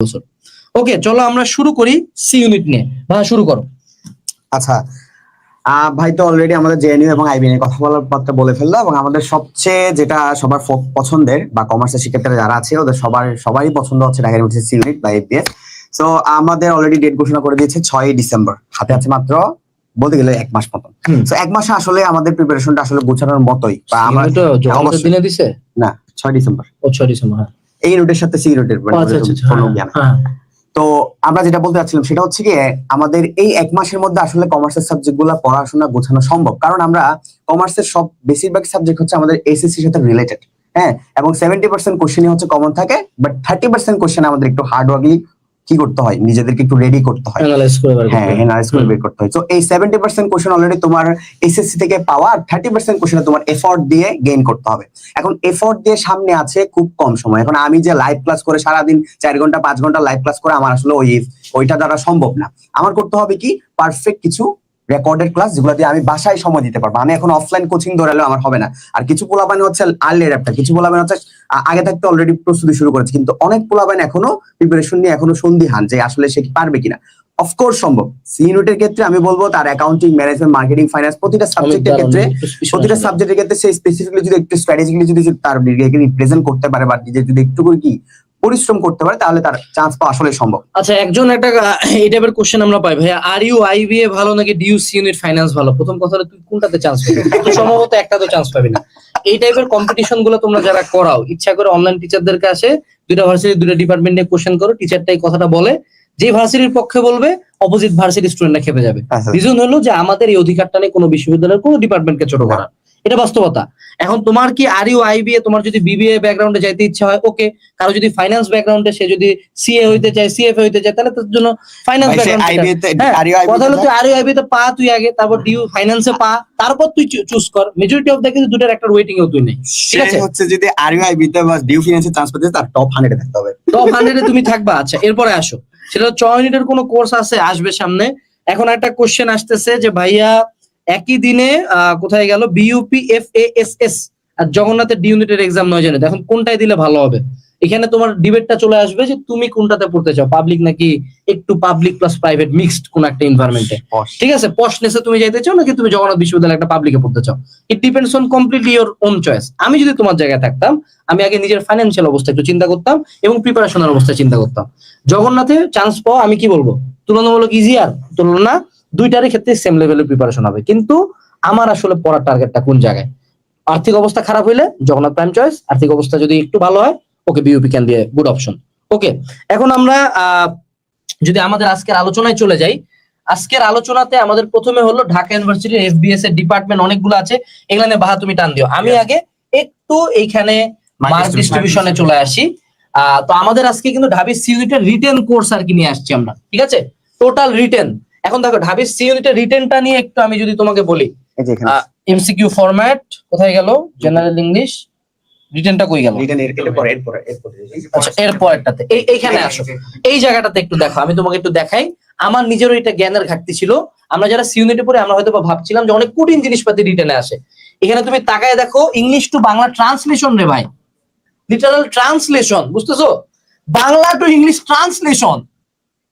বছর ওকে চলো আমরা শুরু করি সি ইউনিট নিয়ে। ভাই শুরু করো। আচ্ছা ভাই তো অলরেডি আমাদের জেএনইউ এবং আইবি নিয়ে কথা বলার পথটা বলে ফেলল এবং আমাদের সবচেয়ে যেটা সবার পছন্দের বা কমার্সের শিক্ষার্থীরা যারা আছে ওদের সবার সবারই পছন্দ হচ্ছে ঢাকা ইউনিভার্সিটি ইউনিট বা এফবিএস সো আমাদের অলরেডি ডেট ঘোষণা করে দিয়েছে ছয়ই ডিসেম্বর হাতে আছে মাত্র বলতে গেলে এক মাস মতন। তো এক মাসে আসলে আমাদের প্রিপারেশনটা আসলে গোছানোর মতোই। বা আমরা। দিনে দিছে? না ছয় ডিসেম্বর ও ছয় ডিসেম্বর হ্যাঁ। এই রুটের সাথে সি রুটের ও, আচ্ছা আচ্ছা আচ্ছা, হ্যাঁ, হ্যাঁ। তো আমরা যেটা বলতে চাচ্ছিলাম সেটা হচ্ছে কি আমাদের এই এক মাসের মধ্যে আসলে কমার্সের সাবজেক্টগুলো পড়াশোনা গোছানো সম্ভব। কারণ আমরা কমার্সের সব বেশিরভাগ সাবজেক্ট হচ্ছে আমাদের এসএসসির সাথে রিলেটেড হ্যাঁ? এবং সেভেন্টি পার্সেন্ট কোশ্চেনই হচ্ছে কমন থাকে বাট থার্টি পার্সেন্ট কোশ্চেন আমাদের একটু হার্ড ওয়ার্কলি কি করতে হয়? নিজেদেরকে একটু রেডি করতে হয়। অ্যানালাইজ করে হ্যাঁ। এনালাইজ করে বের করতে হয়। তো এই সেভেন্টি পার্সেন্ট কোশ্চেন অলরেডি তোমার এসএসসি থেকে পাওয়া আর থার্টি পার্সেন্ট কোশ্চেন তোমার এফোর্ট দিয়ে গেইন করতে হবে। এখন এফোর্ট দিয়ে সামনে আছে খুব কম সময়। এখন আমি যে লাইভ ক্লাস করে সারাদিন চার ঘণ্টা পাঁচ ঘণ্টা লাইভ ক্লাস করে আমার আসলে ওই ওইটা দ্বারা সম্ভব না। আমার করতে হবে কি? পারফেক্ট কিছু রেকর্ডেড ক্লাস যেগুলো দিয়ে আমি বাসায় সময় দিতে পারব। আমি এখন অফলাইন কোচিং ধরালেও আমার হবে না। আর কিছু পোলাবান হচ্ছে আর্লি অ্যাডাপ্টার কিছু পোলাবান হচ্ছে আগে থাকতে অলরেডি প্রস্তুতি শুরু করেছে। কিন্তু অনেক পোলাবান এখনও প্রিপারেশন নিয়ে এখনও সন্দিহান যে আসলে সে কি পারবে কিনা। অফকোর্স সম্ভব। সি ইউনিটের ক্ষেত্রে আমি বলব তার অ্যাকাউন্টিং ম্যানেজমেন্ট মার্কেটিং ফাইন্যান্স প্রতিটা সাবজেক্টের ক্ষেত্রে প্রতিটা সাবজেক্টের ক্ষেত্রে সে স্পেসিফিকলি যদি একটু স্ট্র্যাটেজিক্যালি যদি তার নিজেকে রিপ্রেজেন্ট করতে পারে বা নিজে যদি একটু করে কি পরিশ্রম করতে পারে তাহলে তার চান্স পাওয়া আসলে সম্ভব। আচ্ছা একজন একটা এই টাইপের কোশ্চেন আমরা পাই। ভাইয়া আর ইউ আইবিএ ভালো নাকি ডিউ সি ইউনিট ফাইন্যান্স ভালো? প্রথম কথা হলো তুই কোনটাতে চান্স পাবি? সম্ভবত একটা তো চান্স পাবি না। এই টাইপের কম্পিটিশনগুলো তোমরা যারা করাও ইচ্ছা করে অনলাইন টিচারদের কাছে দুইটা ভার্সিটি দুইটা ডিপার্টমেন্টে কোশ্চেন করো টিচারটাই কথাটা বলে যে ভার্সিটির পক্ষে বলবে অপোজিট ভার্সিটির স্টুডেন্টরা খেপে যাবে। আচ্ছা, রিজন হলো যে আমাদের এই অধিকারটা নেই কোনো বিশ্ববিদ্যালয়ের কোনো ডিপার্টমেন্টকে ছোট করা। এটা বাস্তবতা। এখন তোমার কি আর ইউ আইবিএ তোমার যদি বিবিএ ব্যাকগ্রাউন্ডে যাইতে ইচ্ছা হয় ওকে কারও যদি ফাইন্যান্স ব্যাকগ্রাউন্ডে সে যদি সিএ হইতে চায় সিএফএ হইতে চায় তাহলে তার জন্য ফাইন্যান্স কথা হলো তুই আর ইউ আইবিএ তে পা তুই আগে তারপর ডিউ ফাইন্যান্সে পা তারপর তুই চুজ কর। মেজরিটি অফ দ্য কিন্তু দুটার একটা ওয়েটিং এও তুই নেই। ঠিক আছে? হচ্ছে যদি আরইউআইবি তে বা ডিউ ফিনান্সে চান্স পেতে তার টপ 100 এ থাকতে হবে। টপ হান্ড্রেডে তুমি থাকবা। আচ্ছা এরপরে আসো। সেটা ছ ইউনিটের কোনো কোর্স আছে আসবে সামনে। এখন একটা কোশ্চেন আসতেছে যে ভাইয়া একই দিনে কোথায় গেল? BUP F A S S আর জগন্নাথের ডি ইউনিটের এক্সাম নয় জানে এখন কোনটায় দিলে ভালো হবে? এখানে তোমার ডিবেটটা চলে আসবে যে তুমি কোনটাতে পড়তে চাও? পাবলিক নাকি একটু পাবলিক প্লাস প্রাইভেট মিক্সড কোন একটা এনভায়রনমেন্টে ঠিক আছে? পশনেসে তুমি যাইতে চাও নাকি তুমি জগন্নাথ বিশ্ববিদ্যালয়ে একটা পাবলিকে পড়তে চাও? It depends on completely your own choice আমি যদি তোমার জায়গায় থাকতাম আমি আগে নিজের ফাইন্যান্সিয়াল অবস্থা একটু চিন্তা করতাম এবং প্রিপারেশনের অবস্থা চিন্তা করতাম। জগন্নাথে চান্স পাওয়া আমি কি বলব? তুলনামূলক ইজিয়ার তুলনা দুইটারই ক্ষেত্রে সেম লেভেলের প্রিপারেশন হবে। কিন্তু আমার আসলে পড়ার টার্গেটটা কোন জায়গায়? আর্থিক অবস্থা খারাপ হইলে জগন্নাথ প্রাইম চয়েস আর্থিক অবস্থা যদি একটু ভালো হয় ওকে বিউপি ক্যান দিয়ে গুড অপশন ওকে এখন আমরা যদি আমাদের আজকের আলোচনায় চলে যাই আজকের আলোচনাতে আমাদের প্রথমে হলো ঢাকা ইউনিভার্সিটির এফবিএস এর ডিপার্টমেন্ট অনেকগুলো আছে এখানে বাহা তুমি টান দিও। আমি আগে একটু এইখানে মার্ক. ডিস্ট্রিবিউশনে চলে আসি। আহ, তো আমাদের আজকে কিন্তু ঢাবি সি রিটেন কোর্স আর কি নিয়ে আসছি আমরা ঠিক আছে? টোটাল রিটেন এখন দেখো ঢাবি সি ইউনিটের রিটেনটা নিয়ে একটু আমি যদি তোমাকে বলি। এই যে এখানে। এমসিকিউ ফরম্যাট কোথায় গেল? জেনারেল ইংলিশ রিটেনটা কই গেল? আচ্ছা এর পরেরটাতে এই এইখানে আসো। এই জায়গাটাতে একটু দেখো আমি তোমাকে একটু দেখাই। আমার নিজেরও এটা জ্ঞানের ঘাটতি ছিল। আমরা যারা সিউনিটে পড়ে আমরা হয়তো বা ভাবছিলাম যে অনেক কঠিন জিনিসপাতি রিটেনে আসে। এখানে তুমি তাকায় দেখো ইংলিশ টু বাংলা ট্রান্সলেশন রে ভাই। লিটারাল ট্রান্সলেশন বুঝতেছো? Bangla to English translation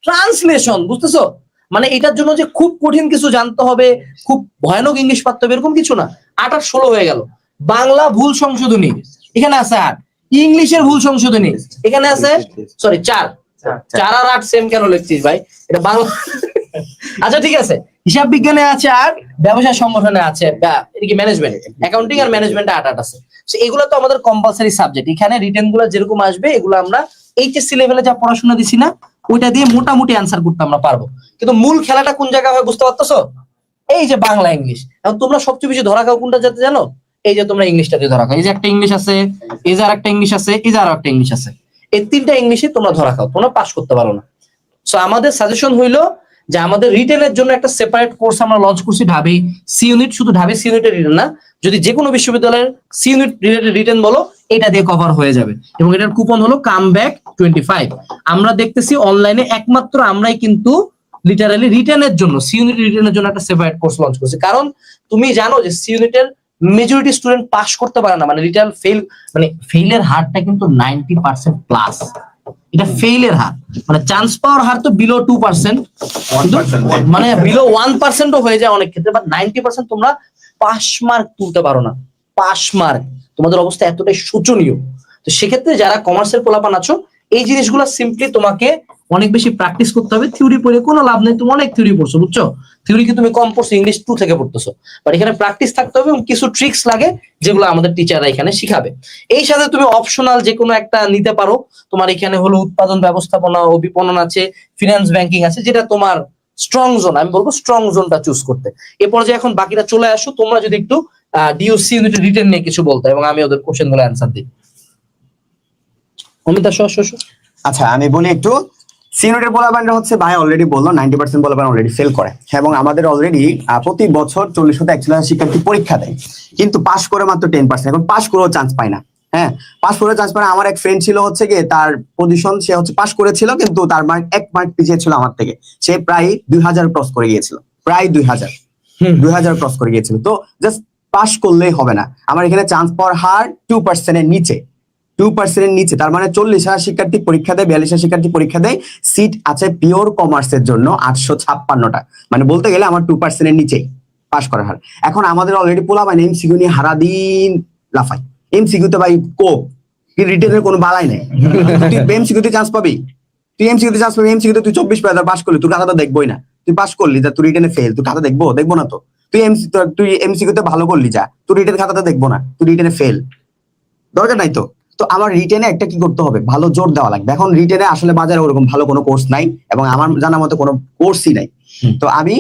translation বুঝতেছো? মানে এটার জন্য যে খুব কঠিন কিছু জানতে হবে খুব ভয়ানক ইংলিশ পারতে হবে এরকম কিছু না। আট আর ষোলো হয়ে গেল। বাংলা ভুল সংশোধনী। এখানে আছে আট। ইংলিশের ভুল সংশোধনী। এখানে আছে সরি চার। চার আর আট সেম কেন লিখছিস ভাই? এটা বাংলা। আচ্ছা ঠিক আছে। হিসাব বিজ্ঞানে আছে আর ব্যবসা সংগঠনে আছে কি ম্যানেজমেন্ট অ্যাকাউন্টিং আর ম্যানেজমেন্টে আট আট আছে। এগুলো তো আমাদের কম্পালসারি সাবজেক্ট এখানে রিটেনগুলো যেরকম আসবে এগুলো আমরা এইচএসসি লেভেলে যা পড়াশোনা দিছি না ওইটা দিয়ে মোটামুটি অ্যান্সার করতে আমরা পারব। কিন্তু মূল খেলাটা কোন জায়গায় হয় বুঝতে পারতেছো? এই যে বাংলা ইংলিশ এখন তোমরা সবচেয়ে বেশি ধরা খাও কোনটা যাতে জানো? এই যে তোমরা ইংলিশটা দিয়ে ধরা খাও। এই যে একটা ইংলিশ আছে, এই যে আর একটা ইংলিশ আছে, এই যে আর একটা ইংলিশ আছে। এই তিনটা ইংলিশে তোমরা ধরা খাও, তোমরা পাস করতে পারো না। সো আমাদের সাজেশন হইল যে আমাদের রিটেনের জন্য একটা সেপারেট কোর্স আমরা লঞ্চ করছি ঢাবি সি ইউনিট শুধু ঢাবি সি ইউনিটের রিটেন না, যদি যে কোনো বিশ্ববিদ্যালয়ের সি ইউনিট রিলেটেড রিটেন বলো এটা দিয়ে কভার হয়ে যাবে। এবং এটার কুপন হলো কাম ব্যাক টোয়েন্টি ফাইভ আমরা দেখতেছি অনলাইনে একমাত্র আমরাই কিন্তু লিটারালি রিটার্নের জন্য সি ইউনিট রিটেনের জন্য একটা সেপারেট কোর্স লঞ্চ করছি। কারণ তুমি জানো যে সি ইউনিটের মেজরিটি স্টুডেন্ট পাস করতে পারে না মানে রিটার্ন ফেল মানে ফেইলের হারটা কিন্তু নাইনটি পার্সেন্ট প্লাস এটা ফেইলের হার। মানে চান্স পাওয়ার হার তো বিলো টু পার্সেন্ট মানে বিলো ওয়ান পার্সেন্টও হয়ে যায় অনেক ক্ষেত্রে বাট নাইনটি পার্সেন্ট তোমরা পাস মার্ক তুলতে পারো না। পাস মার্ক তোমাদের অবস্থা এতটাই শোচনীয়। তো সেক্ষেত্রে যারা কমার্সের পোলাপান আছো, এই জিনিসগুলো সিম্পলি তোমাকে অনেক বেশি প্র্যাকটিস করতে হবে। থিওরি পড়ে কোনো লাভ নেই, তুমি অনেক থিওরি পড়ছো, বুঝছ? থিওরি কি তুমি কম পড়ছো ইংলিশ টু থেকে পড়তেছো। বাট এখানে প্র্যাকটিস থাকতে হবে এবং কিছু ট্রিক্স লাগে যেগুলো আমাদের টিচাররা এখানে শিখাবে। এই সাথে তুমি অপশনাল যে কোনো একটা নিতে পারো। তোমার এখানে হলো উৎপাদন ব্যবস্থাপনা ও বিপণন আছে ফিনান্স ব্যাংকিং আছে, যেটা তোমার স্ট্রং জোন আমি বলব স্ট্রং জোনটা চুজ করতে। এ পর্যায়ে এখন বাকিটা চলে আসো, তোমরা যদি একটু ডিওসি ইউনিট রিটেন নিয়ে কিছু বলতো? এবং আমি ওদের কোশ্চেনগুলো অ্যান্সার দিই। Amita show show show. আচ্ছা আমি বলি একটু। সিনিয়রের হচ্ছে ভাই অলরেডি বলল নাইনটি পার্সেন্ট অলরেডি ফেল করে। এবং আমাদের অলরেডি প্রতি বছর চল্লিশ হতে একচল্লিশ শিক্ষার্থী পরীক্ষা দেয়। কিন্তু পাশ করে মাত্র টেন পার্সেন্ট এখন পাশ করেও চান্স পায় না। হ্যাঁ পাশ করে চান্স পায় না। আমার এক ফ্রেন্ড ছিল হচ্ছে গিয়ে তার পজিশন সে হচ্ছে পাশ করেছিল কিন্তু তার মার্ক এক মার্ক পিছিয়ে ছিল আমার থেকে। সে প্রায় দুই হাজার ক্রস করে গিয়েছিল। প্রায় দুই হাজার। দুই হাজার ক্রস করে গিয়েছিল। তো জাস্ট পাস করলেই হবে না। আমার এখানে চান্স পাওয়ার হার টু পার্সেন্টের নিচে। টু পার্সেন্টের নিচে, তার মানে চল্লিশ হাজার শিক্ষার্থী পরীক্ষা দেয়, বিয়াল্লিশ হাজার শিক্ষার্থী পরীক্ষা দেয় সিট আছে পিওর কমার্সের জন্য আটশো ছাপ্পান্নটা। মানে বলতে গেলে আমার টু পার্সেন্টের নিচেই পাস করার হার। এখন আমাদের অলরেডি পোলা মানে এমসিকিউ নিয়ে হারা দিন লাফাই এমসিকিউ তো ভাই কোপ রিটেনের কোনো বালাই নেই। তুই এমসিকিউ তে চান্স পাবি? তুই এমসিকিউ তে চান্স পাবি এমসিকিউ তে তুই চব্বিশ পেয়ে পাস করলি তুই খাতাটা দেখবোই না। তুই পাস করলি তুই রিটেনে ফেল তুই খাতা দেখব? দেখব না তো। তুই এমসি তুই এমসিকিউ তে ভালো করলি যা। তুই রিটেন খাতাটা দেখব না তুই রিটেনে ফেল দরকার নাই তো। তো আমার রিটেনে একটা কি করতে হবে? ভালো জোর দেওয়া লাগবে। এখন রিটেনে আসলে বাজারে ওরকম ভালো কোনো কোর্স নাই এবং আমার জানা মতো কোনো কোর্সই নাই। তো আমি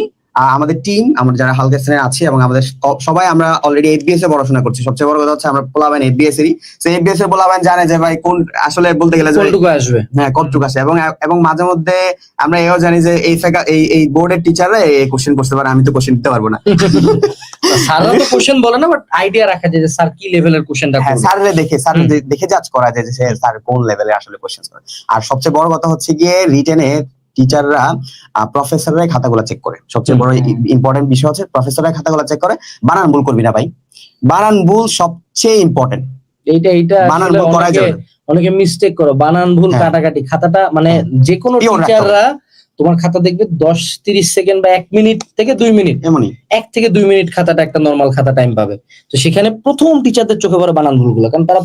আমাদের টিম আমরা যারা হালকা শ্রেণি আছে এবং আমাদের সবাই আমরা অলরেডি এফবিএস এ পড়াশোনা করছি। সবচেয়ে বড় কথা হচ্ছে আমরা পোলাবেন এফবিএস এরই। সেই এফবিএস এর পোলাবেন জানে যে ভাই কোন আসলে বলতে গেলে যে কোনটুকু আসবে? হ্যাঁ কতটুকু আছে এবং এবং মাঝে মধ্যে আমরা এও জানি যে এই এই এই বোর্ডের টিচাররা এই কোশ্চেন করতে পারে আমি তো কোশ্চেন দিতে পারব না। স্যাররা তো কোশ্চেন বলে না বাট আইডিয়া রাখা যায় যে স্যার কি লেভেলের কোশ্চেনটা হ্যাঁ করবে। স্যাররে দেখে স্যার দেখে জাজ করা যায় যে স্যার কোন লেভেলে আসলে কোশ্চেন করে আর সবচেয়ে বড় কথা হচ্ছে গিয়ে রিটেনে টিচাররা প্রফেসররা খাতাগুলো চেক করে। সবচেয়ে বড়। ইম্পর্টেন্ট বিষয় হচ্ছে প্রফেসররা খাতাগুলো চেক করে বানান ভুল করবি না ভাই। বানান ভুল সবচেয়ে ইম্পর্টেন্ট এইটা এইটা বানান ভুল অনেকে যাবে অনেকে মিস্টেক করো। বানান ভুল হ্যাঁ। কাটাকাটি। খাতাটা মানে যে কোনো টিচাররা তোমার খাতা দেখবে দশ তিরিশ সেকেন্ড বা এক মিনিট থেকে দুই মিনিট এমনই। এক থেকে দুই মিনিট খাতাটা একটা নর্মাল খাতা টাইম পাবে। তো সেখানে প্রথম টিচারদের চোখে পড়ে বানান ভুলগুলো। কারণ তারা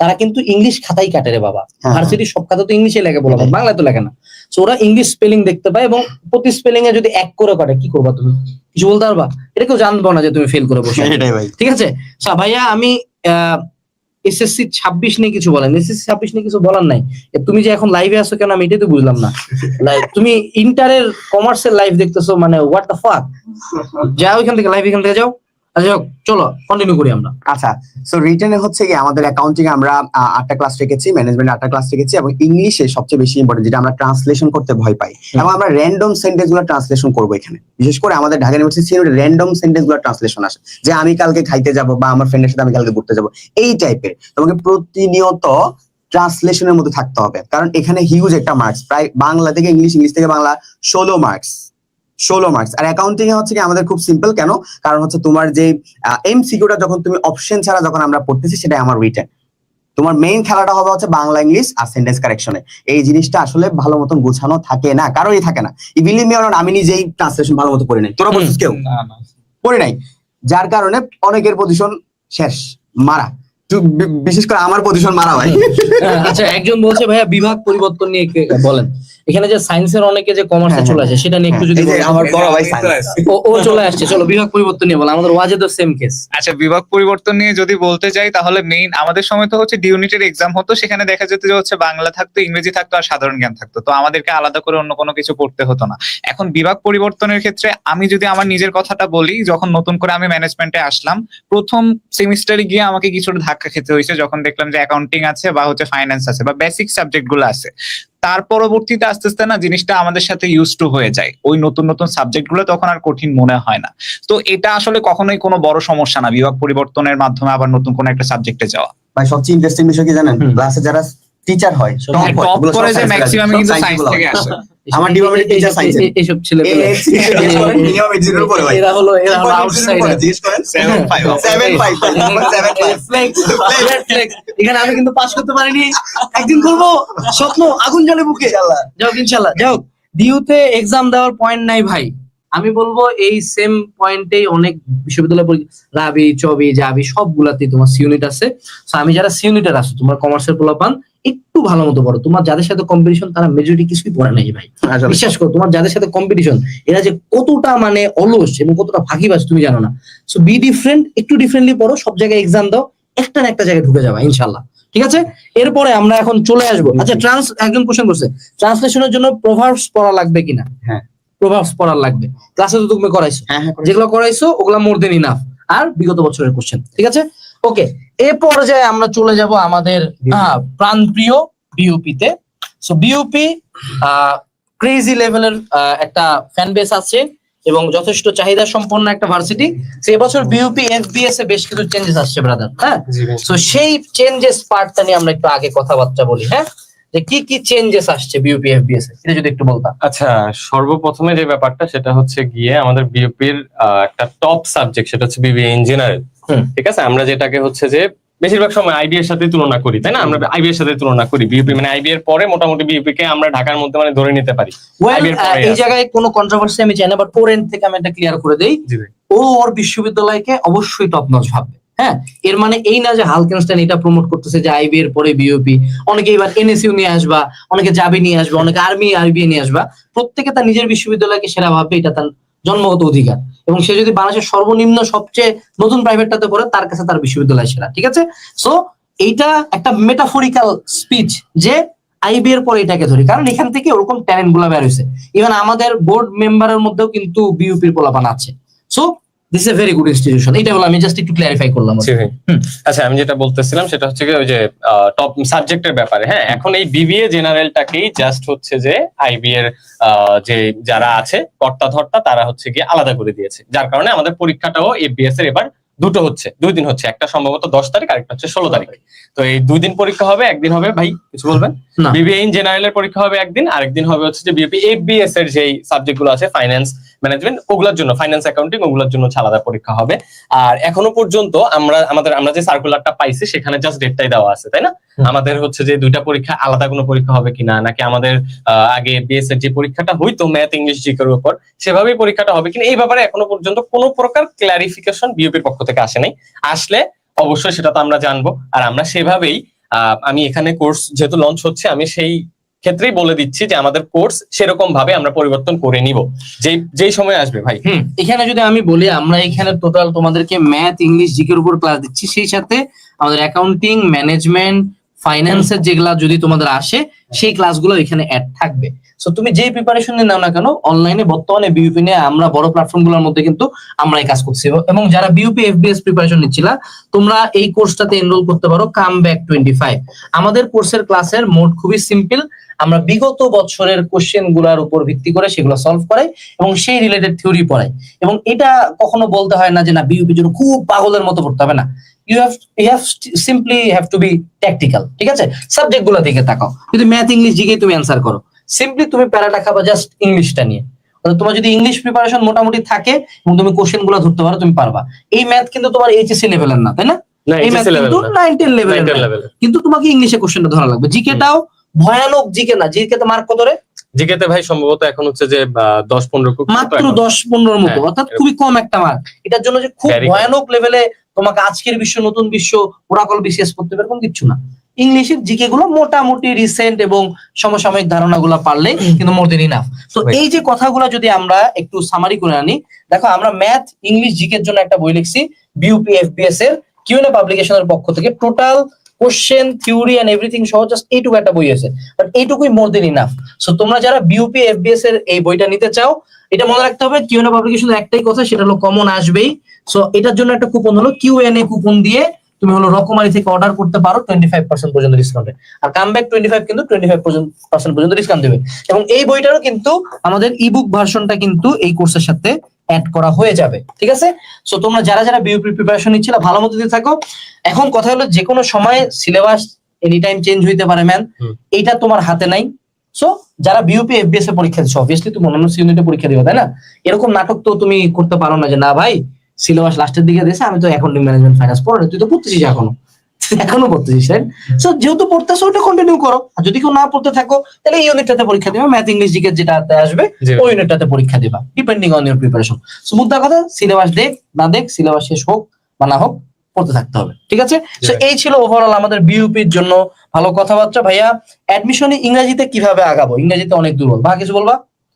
তারা কিন্তু ইংলিশ খাতাই কাটে রে বাবা। হ্যাঁ, ভার্সিটির সব খাতা তো ইংলিশে লেখে বলা হয়, হ্যাঁ। বাংলায় তো লেখে না। তো ওরা ইংলিশ স্পেলিং দেখতে পায় এবং প্রতি স্পেলিং এ যদি এক করে কাটে কি করবা তুমি? কিছু বলতে পারবা? এটা কেউ জানব না যে তুমি ফেল করে বসে ঠিক আছে? আচ্ছা ভাইয়া আমি এসএসসি ছাব্বিশ নিয়ে কিছু বলেন। এসএসসি ছাব্বিশ নিয়ে কিছু বলার নাই। তুমি যে এখন লাইভে আছো কেন আমি এটাই তো বুঝলাম না। তুমি ইন্টারের কমার্সের লাইভ দেখতেছো মানে হোয়াট দ্য ফাক যাও এখান থেকে লাইভ এখান থেকে যাও। আচ্ছা যাও, চলো কন্টিনিউ করি আমরা। আচ্ছা সো রিটেনে হচ্ছে কি আমাদের অ্যাকাউন্টিং আমরা আটটা ক্লাস রেখেছি ম্যানেজমেন্ট আটটা ক্লাস রেখেছি এবং ইংলিশে সবচেয়ে বেশি ইম্পর্টেন্ট যেটা আমরা ট্রান্সলেশন করতে ভয় পাই। এবং আমরা র্যান্ডম সেন্টেন্সগুলো ট্রান্সলেশন করব এখানে। বিশেষ করে আমাদের ঢাকা ইউনিভার্সিটি র্যান্ডম সেন্টেন্সগুলো ট্রান্সলেশন আসে। যে আমি কালকে খাইতে যাব বা আমার ফ্রেন্ডের সাথে আমি কালকে ঘুরতে যাব। এই টাইপের তোমাকে প্রতিনিয়ত ট্রান্সলেশনের মধ্যে থাকতে হবে। কারণ এখানে হিউজ একটা মার্কস প্রায় বাংলা থেকে ইংলিশ ইংলিশ থেকে বাংলা ষোলো মার্কস ষোলো মার্কস আর অ্যাকাউন্টিং এ হচ্ছে কি আমাদের খুব সিম্পল কেন? কারণ হচ্ছে তোমার যে এমসিকিউটা যখন তুমি অপশন ছাড়া যখন আমরা পড়তেছি সেটাই আমার রিটেন তোমার মেইন খেলাটা হবে হচ্ছে বাংলা ইংলিশ আর সেন্টেন্স কারেকশনে এই জিনিসটা আসলে ভালো মতন গোছানো থাকে না কারোই থাকে না। ইভিলি মিয়ন আমি নিজেই ট্রান্সলেশন ভালো মতো করে নাই। তোরা বলছিস কেউ? না না। করে নাই। যার কারণে অনেকের পজিশন শেষ মারা। বিশেষ করে আমার পজিশন মারা ভাই হ্যাঁ, আচ্ছা একজন বলছে ভাইয়া বিভাগ পরিবর্তন নিয়ে বলেন। এখানে যে সায়েন্সের অনেকে যে কমার্সে হ্যাঁ, চলে আসে সেটা নিয়ে একটু হ্যাঁ, যদি আমার বড় ভাই। ও- ও চলে আসছে চলো বিভাগ পরিবর্তন নিয়ে বলো। আমাদের ওয়াজেদও সেম কেস আচ্ছা বিভাগ পরিবর্তন নিয়ে যদি বলতে যাই তাহলে মেইন আমাদের সময় তো হচ্ছে ডি ইউনিটের এক্সাম হতো সেখানে দেখা যেত যে হচ্ছে বাংলা থাকতো ইংরেজি থাকতো আর সাধারণ জ্ঞান থাকতো। তো আমাদেরকে আলাদা করে অন্য কোনো কিছু পড়তে হতো না। এখন বিভাগ পরিবর্তনের ক্ষেত্রে আমি যদি আমার নিজের কথাটা বলি যখন নতুন করে আমি ম্যানেজমেন্টে আসলাম প্রথম সেমিস্টারে গিয়ে আমাকে কিছুটা ধাক্কা খেতে হয়েছে যখন দেখলাম যে অ্যাকাউন্টিং আছে বা হচ্ছে ফাইন্যান্স আছে বা বেসিক সাবজেক্টগুলো আছে। তার পরবর্তীতে আস্তে আস্তে না জিনিসটা আমাদের সাথে ইউজ টু হয়ে যায়। ওই নতুন নতুন সাবজেক্টগুলো তখন আর কঠিন মনে হয় না। তো এটা আসলে কখনোই কোনো বড় সমস্যা না। বিভাগ পরিবর্তনের মাধ্যমে আবার নতুন কোনো একটা সাবজেক্টে যাওয়া। ভাই সবচেয়ে ইন্টারেস্টিং বিষয় কি জানেন। ক্লাসে যারা টিচার হয় top হয়, টপ করে যে ম্যাক্সিমাম কিন্তু সায়েন্স থেকে আসে। আমার টিচার সাইন্স এইসব ছেলে এরা হলো এরা হলো আউটসাইডার এখানে আমি কিন্তু পাস করতে পারিনি। একদিন করব। স্বপ্ন আগুন জ্বলে বুকে। যাও ইনশাল্লাহ যাও। ডিউতে এক্সাম দেওয়ার পয়েন্ট নাই ভাই। আমি বলব এই সেম পয়েন্টেই অনেক বিশ্ববিদ্যালয় পরীক্ষা রাবি চবি জাবি সবগুলাতেই তোমার ইউনিট আছে। আমি যারা ইউনিটের আছো তোমার কমার্সের পোলাপান একটু ভালো মতো পড়ো। তোমার যাদের সাথে কম্পিটিশন তারা মেজরিটি কিছুই পড়ে নাই ভাই। বিশ্বাস করো তোমার যাদের সাথে কম্পিটিশন এরা যে কতটা মানে অলস এবং কতটা ফাঁকিবাজ তুমি জানো না। সো বি ডিফারেন্ট একটু ডিফারেন্টলি পড়ো সব জায়গায় এক্সাম দাও একটা না একটা জায়গায় ঢুকে যাবা ইনশাল্লাহ ঠিক আছে? এরপরে আমরা এখন চলে আসব। আচ্ছা ট্রান্স একজন কোশ্চেন করছে ট্রান্সলেশনের জন্য প্রভাবস পড়া লাগবে কিনা? হ্যাঁ। প্রভাবস পড়া লাগবে। ক্লাসে তো তুমি করাইছো। হ্যাঁ হ্যাঁ যেগুলো করাইছো ওগুলা মোর দেন ইনাফ আর বিগত বছরের কোশ্চেন ঠিক আছে? ওকে এ পর্যায়ে আমরা চলে যাব আমাদের প্রাণপ্রিয় বিউপি তে। সো বিউপি ক্রেজি লেভেলের একটা ফ্যান বেস আছে এবং যথেষ্ট চাহিদা সম্পন্ন একটা ভার্সিটি সে বছর বিউপি এফবিএস এ বেশ কিছু চেঞ্জেস আসছে ব্রাদার হ্যাঁ? তো সেই চেঞ্জেস পার্টটা নিয়ে আমরা একটু আগে কথাবার্তা বলি হ্যাঁ? যে কি কি চেঞ্জেস আসছে বিউপি এফবিএস এ? এটা যদি একটু বলতাম আচ্ছা সর্বপ্রথমে যে ব্যাপারটা সেটা হচ্ছে গিয়ে আমাদের বিউপির একটা টপ সাবজেক্ট সেটা হচ্ছে বিবি ইঞ্জিনিয়ারিং। ঠিক আছে? আমরা যেটাকে হচ্ছে যে বেশিরভাগ সময় আইবি এর সাথে তুলনা করি তাই না? আমরা আইবি এর সাথে তুলনা করি বিউপি মানে আইবি এর পরে মোটামুটি বিউপি কে আমরা ঢাকার মধ্যে মানে ধরে নিতে পারি। এই জায়গায় কোনো কন্ট্রোভার্সি আমি চাই না বাট এন্ড থেকে আমি এটা ক্লিয়ার করে দেই। ও ওর বিশ্ববিদ্যালয়কে অবশ্যই টপ নচ ভাববে হ্যাঁ? এর মানে এই না যে হালকেনস্টাইন এটা প্রমোট করতেছে যে আইবি এর পরে বিওপি অনেকে এবার এনএসইউ নিয়ে আসবা অনেকে জাবি নিয়ে আসবা অনেকে আর্মি আরবি নিয়ে আসবা। প্রত্যেকে তার নিজের বিশ্ববিদ্যালয়কে সেরা ভাববে এটা তার জন্মগত অধিকার। এবং সে যদি বাংলাদেশের সর্বনিম্ন সবচেয়ে নতুন প্রাইভেটটাতে পড়ে, তার কাছে তার বিশ্ববিদ্যালয় সেরা, ঠিক আছে? সো এইটা একটা মেটাফোরিক্যাল স্পিচ যে আইবি এর পরে এটাকে ধরি। কারণ এখান থেকে ওরকম ট্যালেন্টগুলা বের হয়েছে ইভেন আমাদের বোর্ড মেম্বারের মধ্যেও কিন্তু বিউপির পোলাপান আছে। So this a very good institution এটা হলো আমি জাস্ট একটু ক্ল্যারিফাই করলাম। আচ্ছা আমি যেটা বলতেছিলাম সেটা হচ্ছে ওই যে টপ সাবজেক্টের ব্যাপারে। হ্যাঁ এখন এই বিবিএ জেনারেলটাকেই জাস্ট হচ্ছে যে আইবি এর আহ, যে যারা আছে কর্তা ধর্তা তারা হচ্ছে গিয়ে আলাদা করে দিয়েছে। যার কারণে আমাদের পরীক্ষাটাও এফবিএস এর এবার দুটো হচ্ছে দুই দিন হচ্ছে। একটা সম্ভবত দশ তারিখ আরেকটা হচ্ছে ষোলো তারিখ। তো এই দুই দিন পরীক্ষা হবে একদিন হবে ভাই কিছু বলবেন। বিবিএ ইন জেনারেল এর পরীক্ষা হবে একদিন আরেকদিন হবে হচ্ছে যে বিএপি এফবিএস এর যেই সাবজেক্টগুলো আছে ফাইন্যান্স ম্যানেজমেন্ট ওগুলোর জন্য ফাইন্যান্স অ্যাকাউন্টিং ওগুলোর জন্য আলাদা পরীক্ষা হবে। আর এখনও পর্যন্ত আমরা আমাদের আমরা যে সার্কুলারটা পাইছি সেখানে জাস্ট ডেটটাই দেওয়া আছে তাই না? আমাদের হচ্ছে যে দুইটা পরীক্ষা আলাদা কোনো পরীক্ষা হবে কিনা নাকি আমাদের আহ, আগে বিএস এর যে পরীক্ষাটা হইতো ম্যাথ ইংলিশ জিকের উপর সেভাবেই পরীক্ষাটা হবে কিনা এই ব্যাপারে এখনও পর্যন্ত কোনো প্রকার ক্লারিফিকেশন বিউপির পক্ষ থেকে আসে নাই। আসলে অবশ্যই সেটা তো আমরা জানব। আর আমরা সেভাবেই আমি এখানে কোর্স যেহেতু লঞ্চ হচ্ছে, আমি সেই ক্ষেত্রেই বলে দিচ্ছি যে আমাদের কোর্স সেরকম ভাবে আমরা পরিবর্তন করে নিব। যেই যেই সময় আসবে ভাই। এখানে যদি আমি বলি, আমরা এখানে টোটাল তোমাদেরকে ম্যাথ ইংলিশ জিকের উপর ক্লাস দিচ্ছি। সেই সাথে আমাদের অ্যাকাউন্টিং ম্যানেজমেন্ট ফাইন্যান্সের যেগুলা যদি তোমাদের আসে, সেই ক্লাসগুলো এখানে অ্যাড থাকবে। সো তুমি যে প্রিপারেশন নিয়ে নাও না কেন অনলাইনে বর্তমানে বিউপি নিয়ে আমরা বড় প্ল্যাটফর্মগুলোর মধ্যে কিন্তু আমরাই কাজ করছি। এবং যারা বিউপি এফবিএস প্রিপারেশন নিচ্ছিলা, তোমরা এই কোর্সটাতে এনরোল করতে পারো কাম ব্যাক টোয়েন্টি ফাইভ আমাদের কোর্সের ক্লাসের মোড খুবই সিম্পল আমরা বিগত বছরের কোশ্চেনগুলার উপর ভিত্তি করে সেগুলো সলভ করাই এবং সেই রিলেটেড থিওরি পড়াই। এবং এটা কখনো বলতে হয় না যে, না বিউপির জন্য খুব পাগলের মতো পড়তে হবে। না you have you have simply have to be tactical ঠিক আছে? সাবজেক্টগুলো দিকে তাকাও। যদি ম্যাথ ইংলিশ জিকে তুমি অ্যান্সার করো। সিম্পলি তুমি প্যারাটা খাবা জাস্ট ইংলিশটা নিয়ে। তোমার যদি ইংলিশ প্রিপারেশন মোটামুটি থাকে এবং তুমি কোশ্চেনগুলো ধরতে পারো তুমি পারবা। এই ম্যাথ কিন্তু তোমার এইচএসসি লেভেলের না তাই না? এই ম্যাথ কিন্তু নাইন টেন লেভেলের 10 level এর। কিন্তু তোমাকে ইংলিশে কোশ্চেনটা ধরা লাগবে। জিকেটাও ভয়ানক জিকে না। জিকেতে মার্ক কত রে? জিকেতে ভাই সম্ভবত এখন হচ্ছে যে দশ পনেরো মাত্র দশ পনেরোর মতো। হ্যাঁ, অর্থাৎ। খুবই কম একটা মার্ক এটার জন্য যে খুব ভয়ানক লেভেলে তোমাকে আজকের বিশ্ব নতুন বিশ্ব ওরাকল বিশেষ করতে পারবে এরকম কিচ্ছু না। ইংলিশের জিকে গুলো মোটামুটি রিসেন্ট এবং সমসাময়িক ধারণা ধারণাগুলো পারলে কিন্তু মোর দেন ইনাফ তো এই যে কথাগুলো যদি আমরা একটু সামারি করে আনি দেখো আমরা ম্যাথ ইংলিশ জিকের জন্য একটা বই লিখছি বিউপি এফবিএস এর কিউএনএ পাবলিকেশনের পক্ষ থেকে। Total question theory and everything সহ জাস্ট এইটুকু একটা বই আছে। বাট এইটুকুই মোর দেন ইনাফ সো তোমরা যারা বিউপি এফবিএস এর এই বইটা নিতে চাও এটা মনে রাখতে হবে কিউএনএ পাবলিকেশনের একটাই কথা সেটা হলো কমন আসবেই। সো এটার জন্য একটা কুপন হলো কিউএনএ কুপন দিয়ে তুমি হলো রকমারি থেকে অর্ডার করতে পারো টোয়েন্টি ফাইভ পার্সেন্ট পর্যন্ত ডিসকাউন্টে আর কাম ব্যাক টোয়েন্টি ফাইভ কিন্তু টোয়েন্টি ফাইভ পার্সেন্ট পর্যন্ত ডিসকাউন্ট দেবে। এবং এই বইটারও কিন্তু আমাদের ইবুক ভার্সনটা কিন্তু এই কোর্সের সাথে অ্যাড করা হয়ে যাবে। ঠিক আছে? সো তোমরা যারা যারা বিউপি প্রিপারেশন নিচ্ছিল ভালো মতো দিয়ে থাকো। এখন কথা হলো যে কোনো সময় সিলেবাস এনি টাইম চেঞ্জ হইতে পারে ম্যান। এইটা তোমার হাতে নাই। সো যারা বিউপি এফবিএস এ পরীক্ষা দিচ্ছে অবভিয়াসলি তুমি অন্যান্য ইউনিটে পরীক্ষা দিবে তাই না? এরকম নাটক তো তুমি করতে পারো না যে না ভাই সিলেবাস লাস্টের দিকে দিয়েছে আমি তো অ্যাকাউন্টিং ম্যানেজমেন্ট ফাইন্যান্স পড়ে তুই তো পড়তেছিস এখনও। এখনও পড়তেছিস রাইট সো যেহেতু পড়তেছো ওটা কন্টিনিউ করো। আর যদি কেউ না পড়তে থাকো তাহলে এই ইউনিটটাতে পরীক্ষা দিবে ম্যাথ ইংলিশ জিকে যেটাতে আসবে। ওই ইউনিটটাতে পরীক্ষা দিবা depending on your preparation so মুদ্রা কথা সিলেবাস দেখ না দেখ সিলেবাস শেষ হোক বা না হোক পড়তে থাকতে হবে ঠিক আছে? সো এই ছিল ওভারঅল আমাদের বিউপির জন্য ভালো কথাবার্তা। ভাইয়া অ্যাডমিশনে ইংরেজিতে কীভাবে আগাবো? ইংরেজিতে অনেক দুর্বল। বা কিছু বলবা?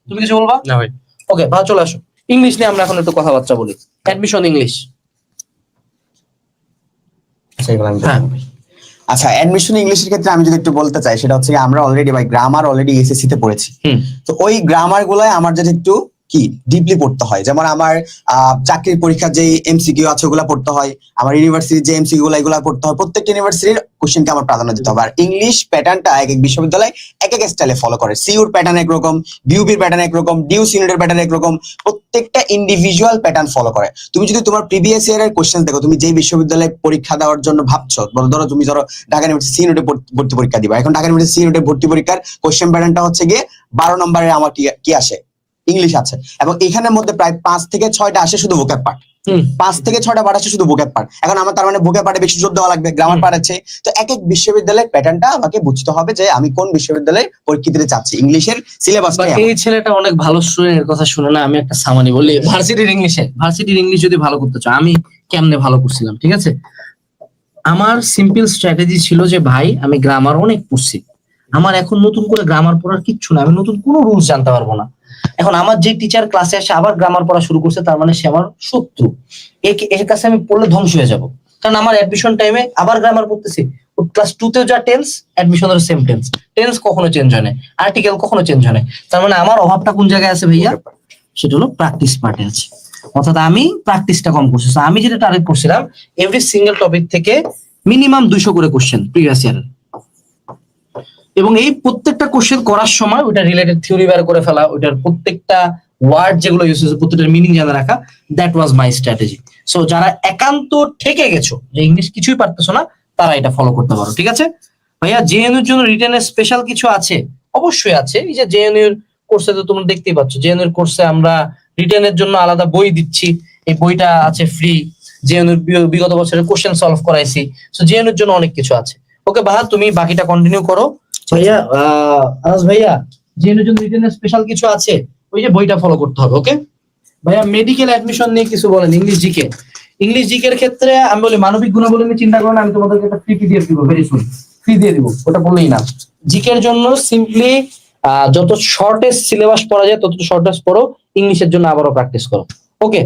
তুমি কিছু বলবা? না ভাই। ওকে ভালো চলে আসো। ইংলিশ নিয়ে আমরা এখন একটু কথাবার্তা বলি। অ্যাডমিশন ইংলিশ আচ্ছা, হ্যাঁ। আচ্ছা অ্যাডমিশন ইংলিশের ক্ষেত্রে আমি যদি একটু বলতে চাই সেটা হচ্ছে কি আমরা অলরেডি ভাই গ্রামার অলরেডি এসএসসি তে পড়েছি। হুম। তো ওই গ্রামার গুলাই আমার যদি একটু কি ডিপলি পড়তে হয়? যেমন আমার চাকরির পরীক্ষার যে এমসিকিউ আছে, ওগুলা পড়তে হয়। আমার ইউনিভার্সিটির যে এমসিকিউ গুলো, এগুলা পড়তে হয়। প্রত্যেকটা ইউনিভার্সিটির কোশ্চেনকে আমার প্রাধান্য দিতে হবে। আর ইংলিশ প্যাটার্নটা এক এক বিশ্ববিদ্যালয় এক এক স্টাইলে ফলো করে। সিউর প্যাটার্ন একরকম বিউবির প্যাটার্ন একরকম ডিউস ইউনিটের প্যাটার্ন একরকম প্রত্যেকটা ইন্ডিভিজুয়াল প্যাটার্ন ফলো করে। তুমি যদি তোমার প্রিভিয়াস ইয়ার এর কোশ্চেন দেখো, তুমি যেই বিশ্ববিদ্যালয়ে পরীক্ষা দেওয়ার জন্য ভাবছ, ধরো তুমি ধরো ঢাকা ইউনিভার্সিটি সি ইউনিটে ভর্তি পরীক্ষা দিবা। এখন ঢাকা ইউনিভার্সিটি সি ভর্তি পরীক্ষার কোশ্চেন প্যাটার্নটা হচ্ছে গিয়ে বারো নম্বরের আমার কি আসে? ইংলিশ আছে। এবং এখানের মধ্যে প্রায় পাঁচ থেকে ছয়টা আসে শুধু ভোকাব পার্ট পাঁচ থেকে ছয়টা পার্ট আসে শুধু ভোকাব পার্ট এখন আমার তার মানে ভোকাব পার্টে বেশি জোর দেওয়া লাগবে গ্রামার। পার্ট আছে। তো এক এক বিশ্ববিদ্যালয়ের প্যাটার্নটা আমাকে বুঝতে হবে যে আমি কোন বিশ্ববিদ্যালয়ে পরীক্ষা দিতে চাচ্ছি ইংলিশের সিলেবাস এই ছেলেটা অনেক ভালো স্টুডেন্টের কথা শুনে না আমি একটা সামানি বলি। ভার্সিটির ইংলিশে ভার্সিটির ইংলিশ যদি ভালো করতে চাও আমি কেমনে ভালো করছিলাম ঠিক আছে? আমার সিম্পল স্ট্র্যাটেজি ছিল যে ভাই আমি গ্রামার অনেক পড়ছি। আমার এখন নতুন করে গ্রামার পড়ার কিচ্ছু না আমি নতুন কোনো রুলস জানতে পারব না। এখন আমার যে টিচার ক্লাসে আসে আবার গ্রামার পড়া শুরু করছে তার মানে সে আমার শত্রু। এর কাছে আমি পড়লে ধ্বংস হয়ে যাব। কারণ আমার অ্যাডমিশন টাইমে আবার গ্রামার পড়তেছি। ক্লাস টু তেও যা টেন্স অ্যাডমিশনের সেম টেন্স টেন্স কখনো চেঞ্জ হয় না। আর্টিকেল কখনো চেঞ্জ হয় না। তার মানে আমার অভাবটা কোন জায়গায় আছে ভাইয়া? সেটা হলো প্র্যাকটিস পার্টে আছে। অর্থাৎ আমি প্র্যাকটিসটা কম করছি। আমি যেটা টার্গেট করছিলাম এভরি সিঙ্গেল টপিক থেকে মিনিমাম দুইশো করে কোশ্চেন প্রিভিয়াস ইয়ারের এবং এই প্রত্যেকটা কোশ্চেন করার সময় ওইটা রিলেটেড থিওরি বের করে ফেলা, ওইটার প্রত্যেকটা ওয়ার্ড যেগুলো ইউজ হয়েছে, প্রত্যেকটার মিনিং জানা রাখা that was my strategy so যারা একান্ত ঠেকে গেছো যে ইংলিশ কিছুই পারতেছো না, তারা এটা ফলো করতে পারো, ঠিক আছে? ভাইয়া জেএনইউর জন্য রিটেনের স্পেশাল কিছু আছে? অবশ্যই আছে। এই যে জেএনইউর কোর্সে তো তোমরা দেখতেই পাচ্ছ জেএনইউর কোর্সে আমরা রিটেনের জন্য আলাদা বই দিচ্ছি। এই বইটা আছে ফ্রি জেএনইউর বিগত বছরের কোশ্চেন সলভ করাইছি। সো জেএনইউর জন্য অনেক কিছু আছে। ওকে বাহা তুমি বাকিটা কন্টিনিউ করো। ভাইয়া আনাস ভাইয়া জন্য রিটেনের স্পেশাল কিছু আছে ওই যে বইটা ফলো করতে হবে ওকে ভাইয়া মেডিকেল অ্যাডমিশন নিয়ে কিছু বলেন ইংলিশ জিকে ইংলিশ জিকের ক্ষেত্রে আমি বলি মানবিক গুণাবলী নিয়ে চিন্তা করো না আমি তোমাদেরকে একটা ফ্রি পিডিএফ দিব ভেরি সুন ফ্রি দিয়ে দিব ওটা বললেই না। জিকের জন্য সিম্পলি যত শর্টেস্ট সিলেবাস পড়া যায় তত শর্টেস্ট পড়ো ইংলিশের জন্য আবারও প্র্যাকটিস করো ওকে